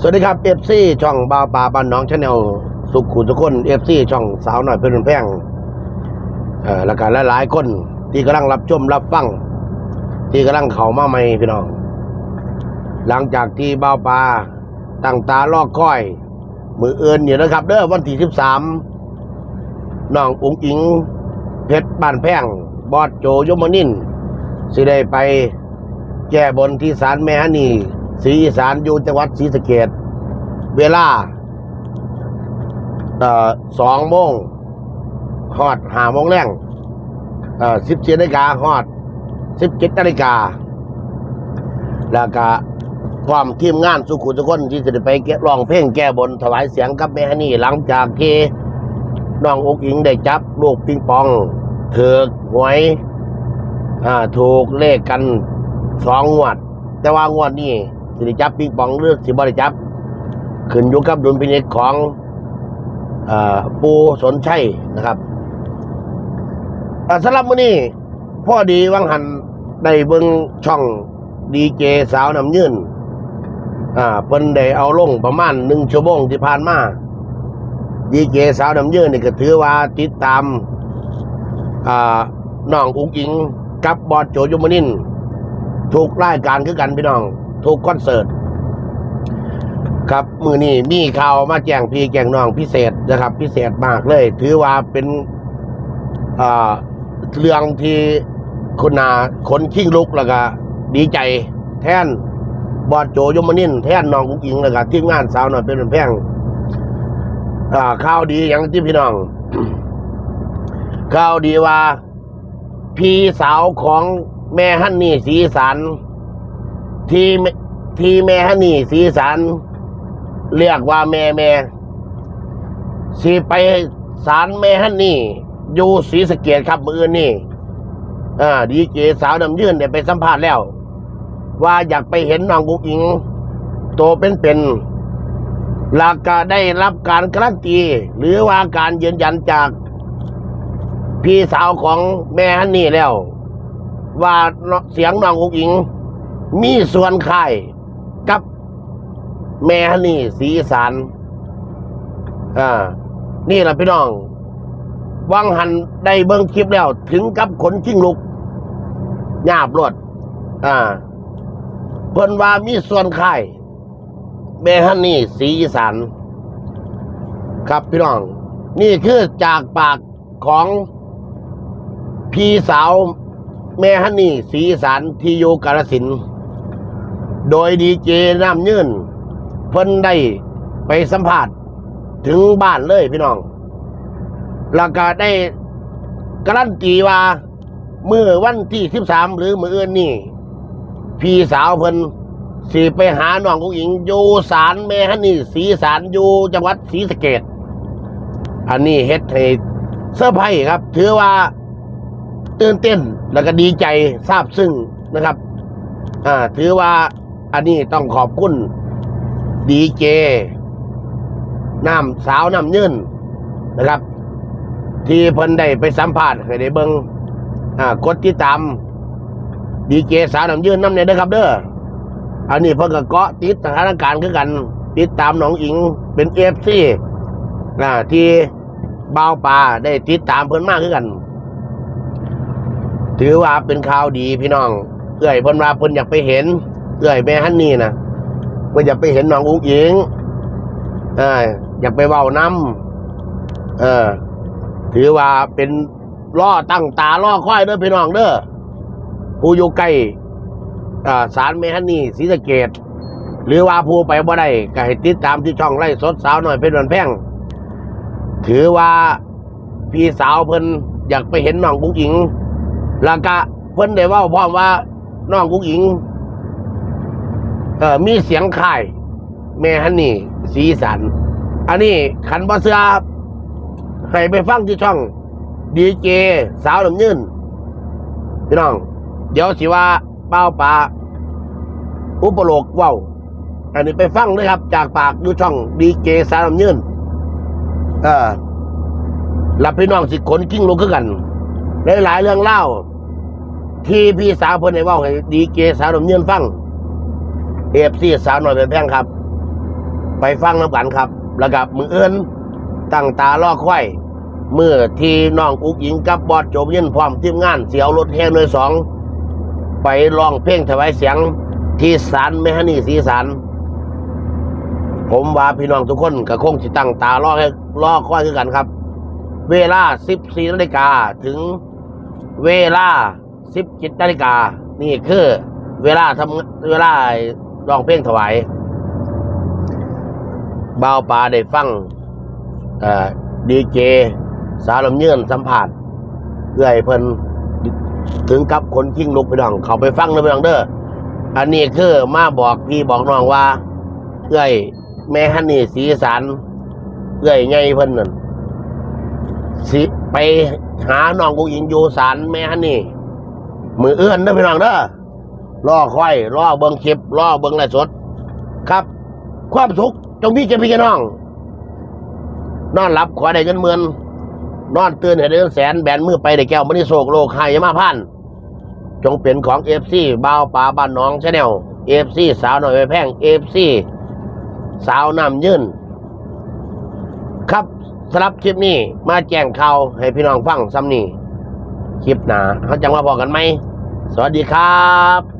สวัสดีครับเอฟซีช่องบาวปลาบ้านน้องชาแนลสุขุทุกคนเอฟซีช่องสาวหน่อยเพื่อนแพงเอ่อแล้วก็หลายๆคนที่กำลังรับชมรับฟังที่กำลังเข้ามาใหม่พี่น้อง หลังจากที่บาวปลาตั้งตาลอกค่อย มือเอินอยู่นะครับ เด้อวันที่สิบสามน้องอุ๋งอิง เพชรบ้านแพงบอดโจยมนินสิได้ไปแก้บนที่ศาลแม่ฮันนี่ ศรีอีสานอยู่จังหวัดศรีสะเกดเวลาเอ่อสองโมงฮอดหาโมงแรงเอ่อสิบเจ็ดนาฬิกาฮอดสิบเจ็ดนาฬิกา แล้วก็พร้อมทีมงานสุขุทุกคนที่จะไปร้องเพลงแก้บนถวายเสียงกับแม่ฮันนี่หลังจากที่น้องอกอิงได้จับลูกปิงปองเถือกหวยอ่าถูกเลขกันสองงวด แต่ว่างวดนี้ สิได้จับปิงปองหรือสิบ่ได้จับ ขึ้นอยู่กับดุลพินิจของอปูสนชัยนะครับสำหรับมื้อนี้พ่อดีวังหันได้เบิ่งช่องดีเจสาวน้ำยืนอ่าเพิ่นได้เอาลงประมาณหนึ่งชั่วโมงที่ผ่านมาดีเจสาวน้ำยืนนี่ก็ถือว่าติดตามอ่าน้องอุ้งอิงกับบอสโจยมนินถูกรายการคือกันพี่น้อง ถูกคอนเสิร์ตครับมือนี้มีข่าวมาแจ้งพี่แจ้งน้องพิเศษนะครับ พิเศษมากเลย ถือว่าเป็นเรื่องที่คุณนาคนขิ้งลุกแล้วก็ดีใจแท่นบอสโจยมนินแท่นน้องอุ้งอิงแล้วก็ทีมงานสาวหน่อยเป็นแพงข่าวดีอย่างที่พี่น้องข่าวดีว่า พี่สาวของแม่ฮันนี่สีสัน ที่แม่ที่แม่ฮันนี่สีสันเรียกว่าแม่แม่สีไปศาลแม่ฮันนี่ อยู่ศรีสเกียครับมืออื่นนี่อ่าดีเจสาวดำยื่นเนี่ยไปสัมภาษณ์แล้ว ว่าอยากไปเห็นน้องกุ๊กอิง โตเป็นๆหลักก็ได้รับการการันตี หรือว่าการยืนยันจากพี่สาวของแม่ฮันนี่แล้ว ว่าเสียงน้องอุกอิง มีส่วนค่ายกับแม่ฮันนี่สีสานอ่า นี่แหละพี่น้องวังหันได้เบิ้งคลิปแล้ว ถึงกับขนจิ้งลุกหยาบรวดอ่าเพิ่นว่ามีส่วนค่ายเบฮันนี่สีสานครับพี่น้อง นี่คือจากปากของพี่สาวแม่ฮันนี่สีสานที่อยู่กาลสินธุ์ โดยดีเจน้ำยื่นเพิ่นได้ไปสัมภาษณ์ถึงบ้านเลยพี่น้อง แล้วก็ได้การันตีว่าเมื่อวันที่สิบสามหรือมืออื่นนี่ พี่สาวเพิ่นสิไปหาน้องกุ้งอิงอยู่ศาลแม่ฮันนี่สีสารอยู่จังหวัดศรีสะเกดอันนี้เฮ็ดให้เซอร์ไพรส์ครับ ถือว่าตื่นเต้นแล้วก็ดีใจซาบซึ้งนะครับ อ่า ถือว่า อันนี้ต้องขอบคุณดีเจน้ำสาวน้ำยืนนะครับ ที่เพิ่นได้ไปสัมภาษณ์ให้ได้เบิงอ่ากดติดตามดีเจสาวน้ำยืนน้ำเนี่ยนะครับเด้ออันนี้เพิ่งก็เกาะติดสถานการณ์คือกัน ติดตามน้องอิงเป็นเอฟซีนะที่บ่าวป่าได้ติดตามเพิ่นมากคือกัน ถือว่าเป็นข่าวดีพี่น้องเอื้อยเพิ่นว่าเพิ่นอยากไปเห็น เอื้อยแม่ฮันนี่นะเพิ่นอยากไปเห็นน้องอุ้งอิงเอออยากไปเว้าน้ำเออ ถือว่าเป็นล่อตั้งตาล่อค่อยเด้อพี่น้องเด้อผู้อยู่ใกล้สารเมฮันนี่ศรีสะเกดหรือว่าผู้ไปบ่ได้ก็ให้ติดตามที่ช่องไล่สดสาวหน่อยเป็นวันแพงถือว่าพี่สาวเพิ่นอยากไปเห็นน้องกุ้งอิง แล้วก็เพิ่นได้ว่าพร้อมว่าน้องกุ้งอิง เออมีเสียงค่ายแม่ฮันนี่ สีสัน อันนี้ขันบ่เสือให้ไปฟังที่ช่องดีเจสาวลำยืนพี่น้อง เดี๋ยวสิว่าเป้าปลาอุปโลกว้าอันนี้ไปฟังเลยครับ จากปากดูช่องดีเจสารลำยืนเออรับพี่น้องสิขนกิ้งลงขึ้นกันหลายๆเรื่องเล่า ที่พี่สาวเพิ่นได้เว้าให้ดีเจสารลำยืนฟัง เอฟซีสาวหน่อยเป็นแพงครับ ไปฟังน้ำกันครับแล้วกับมือเอื้นตั้งตาล่อควายเมื่อที่น้องอุกหญิงกับบอดโจบยินพร้อมทีมงานเสียวรถแห่หน่วยสองไปร้องเพลงถวายเสียงที่ศาลแม่ฮันนี่สีสารผมว่าพี่น้องทุกคนก็คงสิตั้งตาล่อให้ล่อควยคือกันครับ เวลา 14นาฬิกาถึงเวลา 17นาฬิกานี่คือเวลาทำเวลา ร้องเพลงถวายบ่าวปลาได้ฟังเอ่อดีเจ สาวลำเยื่นสัมผัสเพื่อให้เพิ่นถึงกับคนทิ้งลุกไปน้อง เขาไปฟังเลยไปน้องเด้ออันนี้คือมาบอกพี่บอกน้องว่าเอ้อยแม่ฮันนี่สีสันเอ้อยไงเพิ่นนั่นสิไปหาน้องกูหญิงอยู่ศาลแม่ฮันนี่มือเอื้อนเด้อพี่น้องเด้อ รอค่อยรอเบิ่งคลิปรอเบิ่งไลฟ์สด ครับ ความสุขจงมีแก่พี่แก่น้อง นอนหลับขอได้เงินหมื่นนอนตื่นให้ได้เงินแสนแบนมือไปได้แก้วมณีโศกโลกหายมาพันจงเป็นของเอฟซีบ่าวป่าบ้านน้องชาแนลเอฟซีสาวหน่อยไปแพงเอฟซีสาวน้ำยื่นครับสำหรับคลิปนี้มาแจ้งข่าวให้พี่น้องฟังซ้ำนี่คลิปหนาเขาจังมาบอกกันไหม สวัสดีครับ